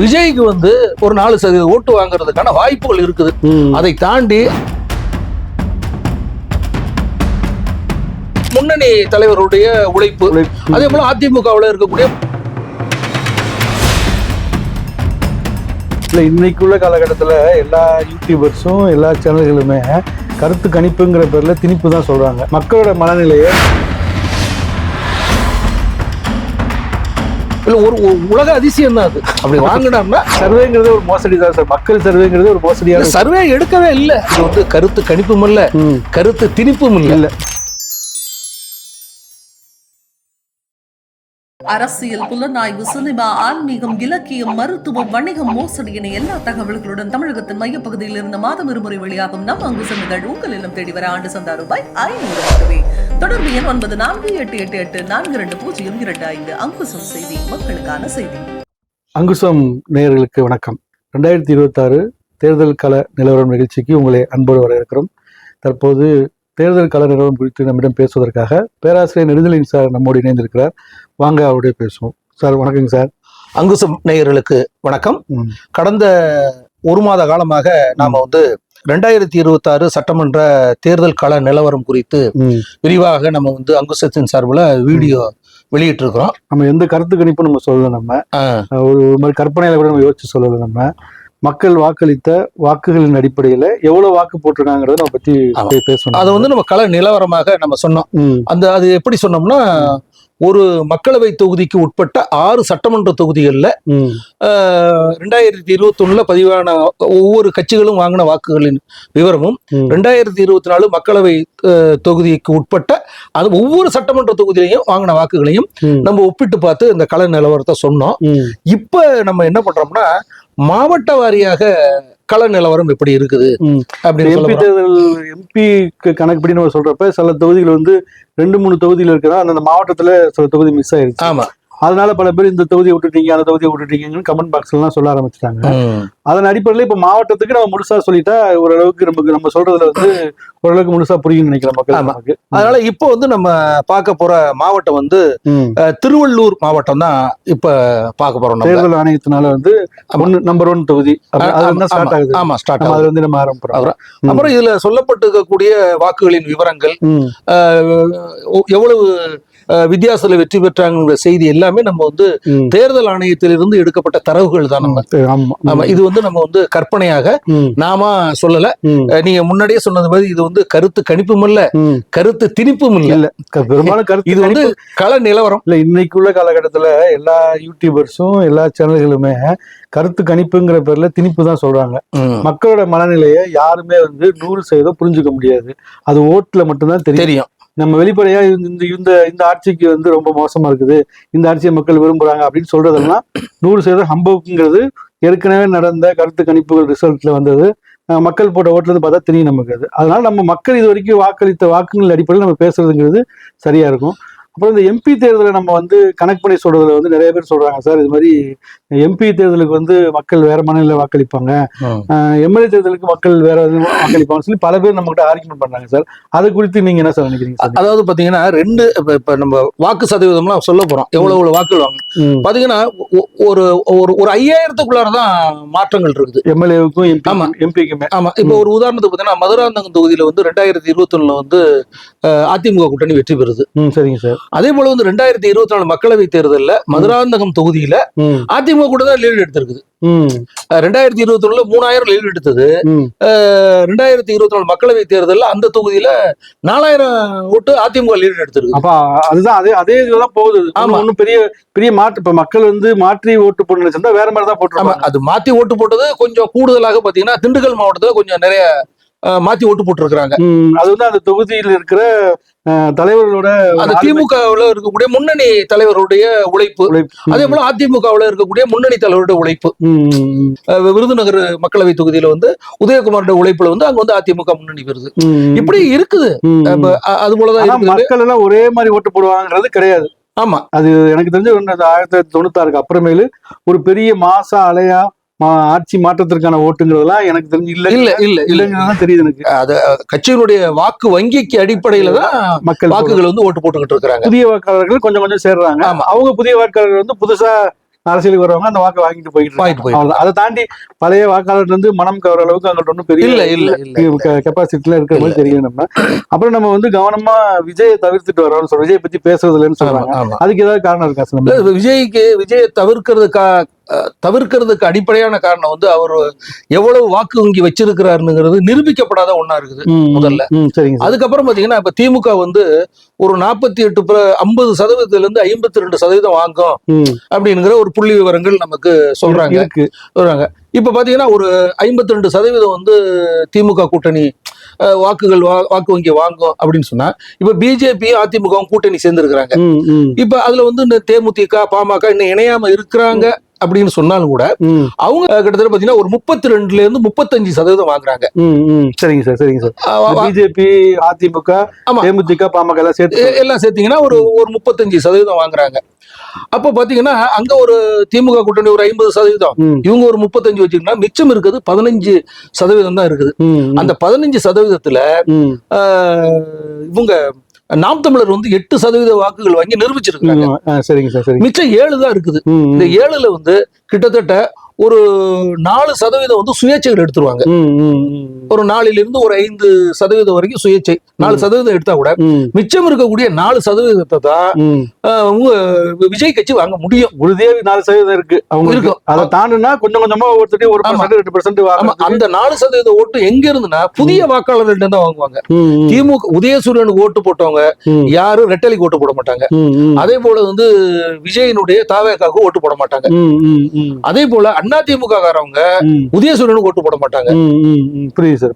விஜய்க்கு வந்து ஒரு நாலு சதவீத ஓட்டு வாங்குறதுக்கான வாய்ப்புகள் இருக்குது. அதை தாண்டி முன்னணி தலைவருடைய உழைப்பு. அதே போல அதிமுகவில் இருக்கக்கூடிய இல்ல இன்னைக்கு உள்ள காலகட்டத்துல எல்லா யூடியூபர்ஸும் எல்லா சேனல்களுமே கருத்து கணிப்புங்கிற பேர்ல திணிப்பு தான் சொல்றாங்க மக்களோட மனநிலையை இல்ல ஒரு உலக அதிசயம் தான் அது. அப்படி வாங்கினோம்னா சர்வேங்கிறது ஒரு மோசடி தான் சார். மக்கள் சர்வேங்கிறது ஒரு மோசடியான சர்வே எடுக்கவே இல்லை. இது வந்து கருத்து கணிப்பும் இல்ல. கருத்து திணிப்பும் இல்ல. இல்ல. அரசியல் புலனாய்வு சினிமா ஆன்மீகம் இலக்கியம் மருத்துவம் வணிகம் மோசடி என எல்லா தகவல்களுடன் தமிழகத்தின் மையப்பகுதியில் இருந்து மாதம் இருமுறை வெளியாகும் நம் அங்குசம் நிகழ்வு உங்கள் இல்லம் தேடி வர ஆண்டு சந்தா ரூபாய் ஐநூறு தொடர்பு எண் ஒன்பது நான்கு எட்டு எட்டு எட்டு நான்கு இரண்டு பூஜ்ஜியம் இரண்டு ஐந்து. அங்குசம் செய்தி மக்களுக்கான செய்தி. அங்குசம் நேயர்களுக்கு வணக்கம். ரெண்டாயிரத்தி இருபத்தாறு தேர்தல் கள நிலவரம் நிகழ்ச்சிக்கு உங்களை அன்போடு வரவேற்கிறோம். தற்போது தேர்தல் கள நிலவரம் குறித்து நம்மிடம் பேசுவதற்காக பேராசிரியர் நெடுதலின் சார் நம்மோடு இணைந்திருக்கிறார். வாங்க அவருடைய பேசுவோம். சார் வணக்கங்க சார். அங்குசம் நேயர்களுக்கு வணக்கம். கடந்த ஒரு மாத காலமாக நாம வந்து ரெண்டாயிரத்தி இருபத்தாறு சட்டமன்ற தேர்தல் கள நிலவரம் குறித்து. விரிவாக நம்ம வந்து அங்குசத்தின் சார்பில் வீடியோ வெளியிட்டு இருக்கிறோம் நம்ம எந்த கருத்து கணிப்பும் நம்ம சொல்லல நம்ம. ஒரு ஒரு மாதிரி கற்பனையில கூட நம்ம யோசிச்சு சொல்லல நம்ம. மக்கள் வாக்களித்த வாக்குகளின் அடிப்படையில எவ்வளவு வாக்கு போட்டிருக்காங்கிறத நம்ம பத்தி பேசணும். அதை வந்து நம்ம கள நிலவரமாக நம்ம சொன்னோம். அந்த அது எப்படி சொன்னோம்னா ஒரு மக்களவை தொகுதிக்கு உட்பட்ட ஆறு சட்டமன்ற தொகுதிகளில் ரெண்டாயிரத்தி இருபத்தொன்னுல பதிவான ஒவ்வொரு கட்சிகளும் வாங்கின வாக்குகளின் விவரமும். ரெண்டாயிரத்தி இருபத்தி நாலு மக்களவை தொகுதிக்கு உட்பட்ட அது ஒவ்வொரு சட்டமன்ற தொகுதியிலையும் வாங்கின வாக்குகளையும் நம்ம ஒப்பிட்டு பார்த்து இந்த கள நிலவரத்தை சொன்னோம். இப்ப நம்ம என்ன பண்றோம்னா மாவட்ட வாரியாக கள நிலவரம் எப்படி இருக்குது. அப்படின்னு எம்பி. தேர்தல் எம்பி கணக்குப்படி நம்ம சொல்றப்ப சில தொகுதிகள் வந்து ரெண்டு மூணு தொகுதியில் இருக்கிறதா அந்தந்த மாவட்டத்துல சில தொகுதி மிஸ் ஆயிருச்சு ஆமா அதனால பல பேர் இந்த தொகுதியை விட்டுட்டீங்க அந்த தொகுதியை விட்டுட்டீங்கன்னு கமெண்ட் பாக்ஸ்ல எல்லாம் சொல்ல ஆரம்பிச்சிட்டாங்க. அதன் அடிப்படையில இப்ப மாவட்டத்துக்கு நம்ம முழுசா சொல்லிட்டா ஓரளவுக்கு நமக்கு நம்ம சொல்றதுல வந்து ஓரளவுக்கு முழுசா புரியும் நினைக்கிறேன் மக்கள் அதனால இப்போ வந்து நம்ம பார்க்க போற மாவட்டம் வந்து திருவள்ளூர் மாவட்டம் தான் இப்ப பார்க்க போறோம் தேர்தல் ஆணையத்தினால வந்து நம்பர் ஒன் தொகுதி. ஆமா, ஸ்டார்ட் ஆகுது. ஆமா ஸ்டார்ட் நம்ம ஆகுது. இருந்து நம்ம ஆரம்பிக்கிறோம். அப்புறம் இதுல சொல்லப்பட்டிருக்கக்கூடிய வாக்குகளின் விவரங்கள் எவ்வளவு வித்தியாசத்துல வெற்றி பெற்றாங்கிற செய்தி எல்லாமே நம்ம வந்து. தேர்தல் ஆணையத்திலிருந்து எடுக்கப்பட்ட தரவுகள் தான் நம்ம. ஆமா. ஆமா இது வந்து நம்ம வந்து கற்பனையாக நாம சொல்லல. நீங்க முன்னாடியே சொன்னது மாதிரி இது வந்து கருத்து கணிப்பும் இல்ல. கருத்து திணிப்பும் இல்ல. பெரும்பாலும் கருத்து இது வந்து கள நிலவரம். இல்ல இன்னைக்கு உள்ள காலகட்டத்துல எல்லா யூடியூபர்ஸும் எல்லா சேனல்களுமே கருத்து கணிப்புங்கிற பேர்ல திணிப்பு தான் சொல்றாங்க. மக்களோட மனநிலையை யாருமே வந்து நூறு சதவீதம் புரிஞ்சுக்க முடியாது. அது ஓட்டுல மட்டும்தான் தெரியும். தெரியும். நம்ம வெளிப்படையா இந்த இந்த- இந்த ஆட்சிக்கு வந்து ரொம்ப மோசமா இருக்குது. இந்த ஆட்சியை மக்கள் விரும்புறாங்க அப்படின்னு சொல்றதெல்லாம் நூறு சதவீதம் ஹம்போக்குங்கிறது ஏற்கனவே நடந்த கருத்து கணிப்புகள் ரிசல்ட்ல வந்தது. மக்கள் போட்ட ஓட்டுல இருந்து பார்த்தா தெரியும் நமக்கு அது. அதனால நம்ம மக்கள் இது வரைக்கும் வாக்களித்த வாக்குகள் அடிப்படையில் நம்ம பேசுறதுங்கிறது சரியா இருக்கும். அப்புறம் இந்த எம்பி தேர்தலை நம்ம வந்து கனெக்ட் பண்ணி சொல்றதுல வந்து நிறைய பேர் சொல்றாங்க சார் இது மாதிரி எம்பி தேர்தலுக்கு வந்து மக்கள் வேற மாநில வாக்களிப்பாங்க. எம்எல்ஏ தேர்தலுக்கு மக்கள் வேற வாக்களிப்பாங்கன்னு சொல்லி பல பேர் நம்ம கிட்ட ஆர்குமெண்ட் பண்றாங்க சார். அது குறித்து நீங்க என்ன சார் நினைக்கிறீங்க அதாவது பாத்தீங்கன்னா ரெண்டு இப்ப நம்ம வாக்கு சதவீதம்லாம் சொல்ல போறோம். எவ்வளவு எவ்வளவு வாக்குகள் வாங்க. பாத்தீங்கன்னா ஒரு ஒரு ஒரு ஐயாயிரத்துக்குள்ளாரதான் மாற்றங்கள் இருக்குது. எம்எல்ஏவுக்கும் ஆமா. எம்பி எம்பிக்குமே ஆமா. இப்ப ஒரு உதாரணத்துக்கு பாத்தீங்கன்னா மதுராந்தகம் தொகுதியில வந்து ரெண்டாயிரத்தி இருபத்தி ஒண்ணுல வந்து அதிமுக கூட்டணி வெற்றி பெறுது. சரிங்க சார். அதே போல வந்து ரெண்டாயிரத்தி இருபத்தி நாலு மக்களவை தேர்தல்ல மதுராந்தகம் தொகுதியில அதிமுக கூட தான் லீடு எடுத்திருக்குது. ரெண்டாயிரத்தி இருபத்தி ஒண்ணுல மூணாயிரம் லீடு எடுத்தது. ரெண்டாயிரத்தி இருபத்தி நாலு மக்களவை தேர்தல்ல அந்த தொகுதியில நாலாயிரம் ஓட்டு அதிமுக லீடு எடுத்திருக்கு அப்ப அதுதான் அதே அதே இதுலதான் போகுது. ஆமா. ஒன்னும் பெரிய பெரிய மாற்று இப்ப மக்கள் வந்து மாற்றி ஓட்டு போட்டு வேற மாதிரி தான் போட்டுருவாங்க அது மாத்தி ஓட்டு போட்டது கொஞ்சம் கூடுதலாக பாத்தீங்கன்னா திண்டுக்கல் மாவட்டத்துல கொஞ்சம் நிறைய மாத்தி ஓட்டு போட்டிருக்கிறாங்க. ம், அது வந்து அந்த தொகுதியில் இருக்கிற தலைவர்களோட அந்த திமுகவுல இருக்கக்கூடிய முன்னணி தலைவருடைய உழைப்பு. அதே போல அதிமுகவுல இருக்கக்கூடிய முன்னணி தலைவருடைய உழைப்பு. விருதுநகர் மக்களவை தொகுதியில வந்து உதயகுமாரோட உழைப்புல வந்து அங்க வந்து அதிமுக முன்னணி வருது இப்படி இருக்குது. அது போலதான் மக்கள் எல்லாம் ஒரே மாதிரி ஓட்டு போடுவாங்கன்றது கிடையாது. ஆமா. அது எனக்கு தெரிஞ்ச ஆயிரத்தி தொள்ளாயிரத்தி தொண்ணூத்தாறுக்கு அப்புறமேலு ஒரு பெரிய மாசா அலையா ஆட்சி மாற்றத்திற்கான ஓட்டுங்கிறதெல்லாம் எனக்கு தெரிஞ்சு இல்ல. இல்ல இல்ல இல்ல. இல்லைங்கிறதான் தெரியுது எனக்கு. அது கட்சியினுடைய வாக்கு வங்கிக்கு அடிப்படையில தான் மக்கள் வாக்குகள் வந்து ஓட்டு போட்டுக்கிட்டு இருக்கிறாங்க. புதிய வாக்காளர்கள் கொஞ்சம் கொஞ்சம் சேர்றாங்க. அவங்க புதிய வாக்காளர்கள் வந்து புதுசா அரசியலுக்கு வரவங்க அந்த வாக்கை வாங்கிட்டு போயிட்டு. அதை தாண்டி பழைய வாக்காளர் வந்து மனம் கவர அளவுக்கு அவங்கள்ட்ட ஒன்றும் பெரிய இல்ல இல்ல கெப்பாசிட்டில இருக்கிற மாதிரி தெரியும் நம்ம. அப்புறம் நம்ம வந்து கவனமா விஜயை தவிர்த்துட்டு வரோம்னு சொல்றோம். விஜய் பத்தி பேசுறது இல்லைன்னு சொல்றாங்க அதுக்கு ஏதாவது காரணம் இருக்கா இல்ல, விஜய்க்கு விஜயை தவிர்க்கிறதுக்கா அஹ், தவிர்க்கிறதுக்கு அடிப்படையான காரணம் வந்து அவர் எவ்வளவு வாக்கு வங்கி வச்சிருக்கிறாருங்கிறது நிரூபிக்கப்படாத ஒண்ணா இருக்குது முதல்ல. அதுக்கப்புறம் பாத்தீங்கன்னா இப்ப திமுக வந்து ஒரு நாற்பத்தி எட்டு ஐம்பது சதவீதத்துல இருந்து ஐம்பத்தி ரெண்டு சதவீதம் வாங்கும் அப்படிங்கிற ஒரு புள்ளி விவரங்கள் நமக்கு சொல்றாங்க. சொல்றாங்க. இப்ப பாத்தீங்கன்னா ஒரு ஐம்பத்தி ரெண்டு சதவீதம் வந்து திமுக கூட்டணி வாக்குகள் வாக்கு வங்கி வாங்கும் அப்படின்னு சொன்னா இப்ப பிஜேபி அதிமுகவும் கூட்டணி சேர்ந்திருக்கிறாங்க. இப்ப அதுல வந்து இந்த தேமுதிக பாமக இன்னும் இணையாம இருக்கிறாங்க. அப்படின்னு சொன்னாலும் கூட அவங்க கிட்டத்தட்ட பாத்தீங்கன்னா ஒரு முப்பத்தி ரெண்டுல இருந்து முப்பத்தஞ்சு சதவீதம் வாங்குறாங்க. சரிங்க சார் சரிங்க சார். பிஜேபி அதிமுக. தேமுதிக பாமக எல்லாம் சேர்த்து எல்லாம் சேர்த்தீங்கன்னா ஒரு ஒரு முப்பத்தஞ்சு சதவீதம் வாங்குறாங்க. அப்ப பாத்தீங்கன்னா அங்க ஒரு திமுக கூட்டணி ஒரு ஐம்பது சதவீதம். இவங்க ஒரு முப்பத்தஞ்சு வச்சிருந்தா மிச்சம் இருக்குது பதினஞ்சு சதவீதம் தான் இருக்குது. அந்த பதினஞ்சு சதவீதத்துல இவங்க நாம் தமிழர் வந்து எட்டு சதவீத வாக்குகள் வாங்கி நிரூபிச்சிருக்காங்க சரிங்க சார் மிச்சம் ஏழு தான் இருக்குது. இந்த ஏழுல வந்து கிட்டத்தட்ட ஒரு நாலு சதவீதம் வந்து சுயேட்சைகள் எடுத்துருவாங்க. ஒரு நாலுல இருந்து ஒரு ஐந்து சதவீதம் வரைக்கும் சுயேட்சை. நாலு சதவீதம் எடுத்தா கூட மிச்சம் இருக்கக்கூடிய நாலு சதவீதத்தை தான் விஜய் கட்சி வாங்க முடியும். உறுதியே நாலு சதவீதம் இருக்கு. அவங்க இருக்கும். அதை தாண்டுனா கொஞ்சம் கொஞ்சமா ஒருத்தர் ஒரு. பர்சன்ட் ரெண்டு பர்சன்ட் அந்த நாலு சதவீத ஓட்டு எங்க இருந்துன்னா புதிய வாக்காளர்கள்ட்ட தான் வாங்குவாங்க. திமுக உதயசூரியனுக்கு ஓட்டு போட்டவங்க யாரும் ரெட்டலைக்கு ஓட்டு போட மாட்டாங்க. அதே போல வந்து விஜயனுடைய தாவேக்காவுக்கு ஓட்டு போட மாட்டாங்க. அதே போல அண்ணா திமுக காரவங்க உதயசூரியனுக்கு ஓட்டு போட மாட்டாங்க. புரியுது சார்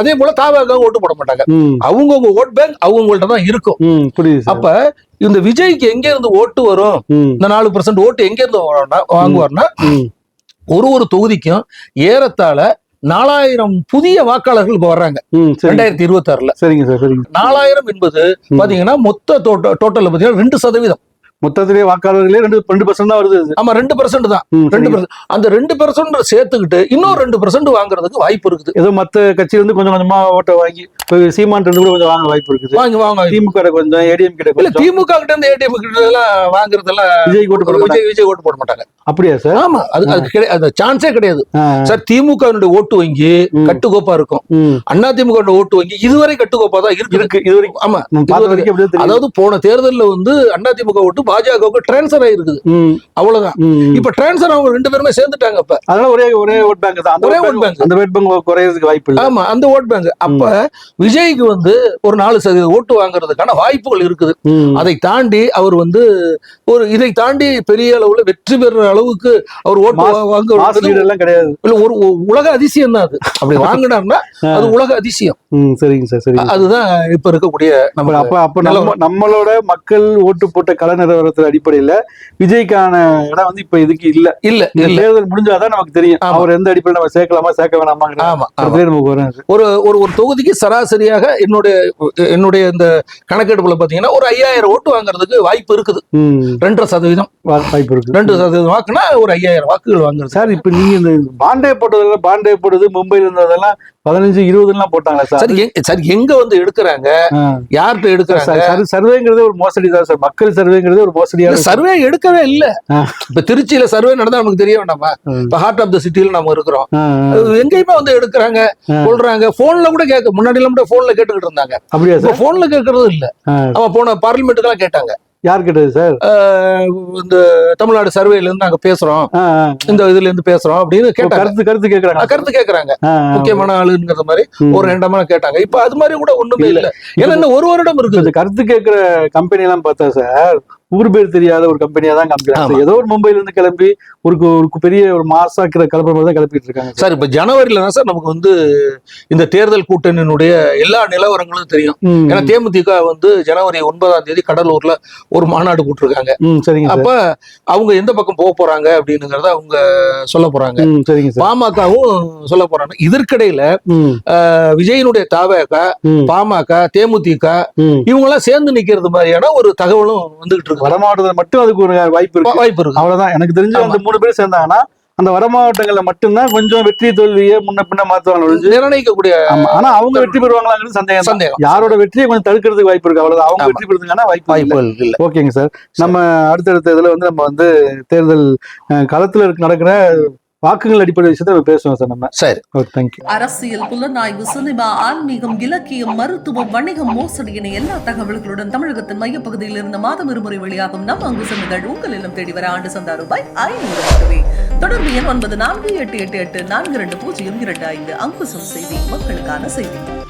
அதே போல தாவேக்காவுக்கு ஓட்டு போட மாட்டாங்க. அவங்கவுங்க ஓட் பேங்க் அவங்கள்ட்ட தான் இருக்கும். அப்ப இந்த விஜய்க்கு எங்க இருந்து ஓட்டு வரும்? இந்த நாலு பர்சன்ட் ஓட்டு எங்க இருந்து வாங்குவார்னா ஒரு ஒரு தொகுதிக்கும் ஏறத்தாழ நாலாயிரம் புதிய வாக்காளர்கள் இப்ப வர்றாங்க. ரெண்டாயிரத்தி இருபத்தி ஆறுல சரிங்க சார் சரிங்க. நாலாயிரம் என்பது. பாத்தீங்கன்னா மொத்த டோட்டல்ல பாத்தீங்கன்னா ரெண்டு சதவீதம். மொத்தத்திலே வாக்காளர்களே ரெண்டு ரெண்டு பர்சன்ட் தான் வருது. ஆமா ரெண்டு பர்சன்ட் தான். ரெண்டு. பர்சன்ட் அந்த ரெண்டு பர்சன்ட் சேர்த்துக்கிட்டு இன்னும் ரெண்டு பர்சன்ட் வாங்குறதுக்கு வாய்ப்பு இருக்குது. ஏதோ மத்த கட்சி வந்து கொஞ்சம் கொஞ்சமா ஓட்ட வாங்கி சீமான் ரெண்டு கூட கொஞ்சம் வாங்க வாய்ப்பு இருக்குது. வாங்கி வாங்க. திமுக கொஞ்சம் ஏடிஎம் கிட்ட இல்ல திமுக கிட்ட இருந்து ஏடிஎம் கிட்ட எல்லாம் வாங்குறதெல்லாம் விஜய் ஓட்டு போட. விஜய் விஜய் ஓட்டு போட மாட்டாங்க. அப்படியா சார்? ஆமா அது அது கிடையாது அந்த சான்ஸே கிடையாது. சார் திமுக ஓட்டு வங்கி. கட்டுக்கோப்பா இருக்கும். அண்ணா திமுக ஓட்டு வங்கி இதுவரை கட்டுக்கோப்பா தான் இருக்கு. இருக்கு இது வரைக்கும் ஆமா. அதாவது போன தேர்தல்ல வந்து அண்ணா திமுக ஓட்டு பாஜகவுக்கு டிரான்ஸ்ஃபர் ஆயிருக்குது. அவ்வளவுதான். இப்ப டிரான்ஸ்ஃபர் அவங்க ரெண்டு பேருமே சேர்ந்துட்டாங்க இப்ப. அதனால ஒரே ஒரே ஓட் பேங்க் தான். ஒரே ஓட் பேங்க் அந்த ஓட் பேங்க் குறையறதுக்கு வாய்ப்பு இல்ல. ஆமா அந்த ஓட் பேங்க் அப்ப விஜய்க்கு வந்து ஒரு நாலு சதவீத ஓட்டு வாங்குறதுக்கான வாய்ப்புகள் இருக்குது. அதை தாண்டி அவர் வந்து ஒரு இதை தாண்டி பெரிய அளவுல வெற்றி பெறுற அளவுக்கு அவர் ஓட்டு மாஸ்- வா- மாஸ் வாங்குறது லீடர் எல்லாம் கிடையாது. இல்ல ஒரு உலக அதிசயம் தான் அது. அப்படி வாங்கினார்னா அது உலக அதிசயம். சரிங்க சார் சரிங்க அதுதான் இப்ப இருக்கக்கூடிய நம்ம அப்ப அப்ப நம்ம நம்மளோட மக்கள் ஓட்டு போட்ட கள நிலவரத்தின் அடிப்படையில விஜய்க்கான இடம் வந்து இப்ப இதுக்கு இல்ல. இல்ல தேர்தல் முடிஞ்சாதான் நமக்கு தெரியும். அவர் எந்த அடிப்படையில் நம்ம சேர்க்கலாமா சேர்க்க அது. ஒரு ஒரு ஒரு தொகுதிக்கு சராசரியாக என்னுடைய என்னுடைய இந்த கணக்கெடுப்புல பாத்தீங்கன்னா ஒரு ஐயாயிரம் ஓட்டு வாங்குறதுக்கு வாய்ப்பு இருக்குது. ரெண்டரை சதவீதம். வாய்ப்பு இருக்கு ரெண்டு சதவீதம் வாக்குனா ஒரு ஐயாயிரம் வாக்குகள் வாங்குறது சார் இப்ப நீங்க இந்த பாண்டே போட்டதெல்லாம் பாண்டே போட்டது மும்பைல இருந்ததெல்லாம் பதினஞ்சு இருபதுலாம் போட்டாங்களா சார். சரி எங்க- வந்து எடுக்கிறாங்க. யார்கிட்ட எடுக்கிறாங்க? சார், சர்- சர்வேங்கிறதே ஒரு மோசடி தான் சார். மக்கள் சர்வேங்கிறதே ஒரு மோசடியான சர்வே எடுக்கவே இல்ல. இப்ப திருச்சியில சர்வே நடந்தா நமக்கு தெரிய வேண்டாமா. இப்ப ஹார்ட் ஆஃப் த சிட்டில நம்ம இருக்கிறோம். எங்கேயுமே வந்து எடுக்கிறாங்க. சொல்றாங்க போன்ல கூட கேட்க முன்னாடி எல்லாம் கூட போன்ல கேட்டுக்கிட்டு இருந்தாங்க. அப்படியா போன்ல கேட்கறது இல்ல. அவன் போன பார்லிமெண்ட்டுக்கு எல்லாம் கேட்டாங்க. யார் கேட்டது சார் இந்த தமிழ்நாடு சர்வேல இருந்து நாங்க பேசுறோம். இந்த இதுல இருந்து பேசுறோம் அப்படின்னு கேட்டாங்க. கருத்து கருத்து கேக்குறாங்க. கருத்து கேக்குறாங்க. முக்கியமான ஆளுங்கிற மாதிரி. ஒரு ரெண்டமா கேட்டாங்க. இப்ப அது மாதிரி கூட ஒண்ணுமே இல்ல. ஏன்னா இன்னும் ஒரு வருடம் இந்த கருத்து கேட்கிற கம்பெனி எல்லாம் பார்த்தா சார் ஊர் பேர் தெரியாத ஒரு கம்பெனியா தான் காமிக்கிறாங்க. ஏதோ ஒரு மும்பைல இருந்து கிளம்பி ஒரு ஒரு பெரிய ஒரு மாசாக்கிற கிளப்புற மாதிரி தான் கிளப்பிட்டு இருக்காங்க. சார். இப்ப ஜனவரியில தான் சார் நமக்கு வந்து இந்த தேர்தல் கூட்டணியினுடைய எல்லா நிலவரங்களும் தெரியும். ஏன்னா தேமுதிக வந்து ஜனவரி ஒன்பதாம் தேதி கடலூர்ல ஒரு மாநாடு கூட்டிருக்காங்க. சரிங்க சார். அப்ப அவங்க எந்த பக்கம் போக போறாங்க அப்படின்னுங்கிறத அவங்க சொல்ல போறாங்க. சரிங்க சார். பாமகவும் சொல்ல போறாங்க. இதற்கிடையில விஜயனுடைய தாவக பாமக தேமுதிக. இவங்க எல்லாம் சேர்ந்து நிக்கிறது மாதிரியான ஒரு தகவலும் வந்துகிட்டு இருக்கு. வட மாவட்டத்துல மட்டும் அதுக்கு ஒரு வாய்ப்பு இருக்கு. வாய்ப்பு இருக்கு. அவ்வளவுதான். எனக்கு தெரிஞ்சு அந்த மூணு பேர் சேர்ந்தாங்கன்னா அந்த வட மாவட்டங்கள்ல மட்டும்தான் கொஞ்சம் வெற்றி தோல்வியை முன்ன பின்ன மாத்துவாங்க ஒழிஞ்சு. நிர்ணயிக்கக்கூடிய ஆமா. ஆனா அவங்க வெற்றி பெறுவாங்களாங்கிறது சந்தேகம். சந்தேகம். யாரோட வெற்றியை கொஞ்சம் தடுக்கிறதுக்கு வாய்ப்பு இருக்கு. அவ்வளவுதான். அவங்க. வெற்றி பெறுறதுக்கான வாய்ப்பு இல்லை. வாய்ப்புகள் இல்ல. ஓகேங்க சார். நம்ம அடுத்தடுத்த இதுல வந்து நம்ம வந்து தேர்தல் களத்துல இருக்க நடக்கிற வாக்குகள் அடிப்படை விஷயத்தை பேசுவோம் சார் நம்ம. சரி. ஓகே தேங்க்யூ அரசியல் புலனாய்வு சினிமா ஆன்மீகம் இலக்கியம் மருத்துவம் வணிகம் மோசடி என எல்லா தகவல்களுடன் தமிழகத்தின் மையப்பகுதியில் இருந்து மாதம் இருமுறை வெளியாகும் நம் அங்குசம் நிகழ்வு உங்கள் இல்லம் தேடி வர ஆண்டு சந்தா ரூபாய் ஐநூறு மட்டுமே. தொடர்பு எண் ஒன்பது நான்கு எட்டு எட்டு எட்டு நான்கு இரண்டு பூஜ்ஜியம் இரண்டு ஐந்து. அங்குசம் செய்தி மக்களுக்கான செய்தி.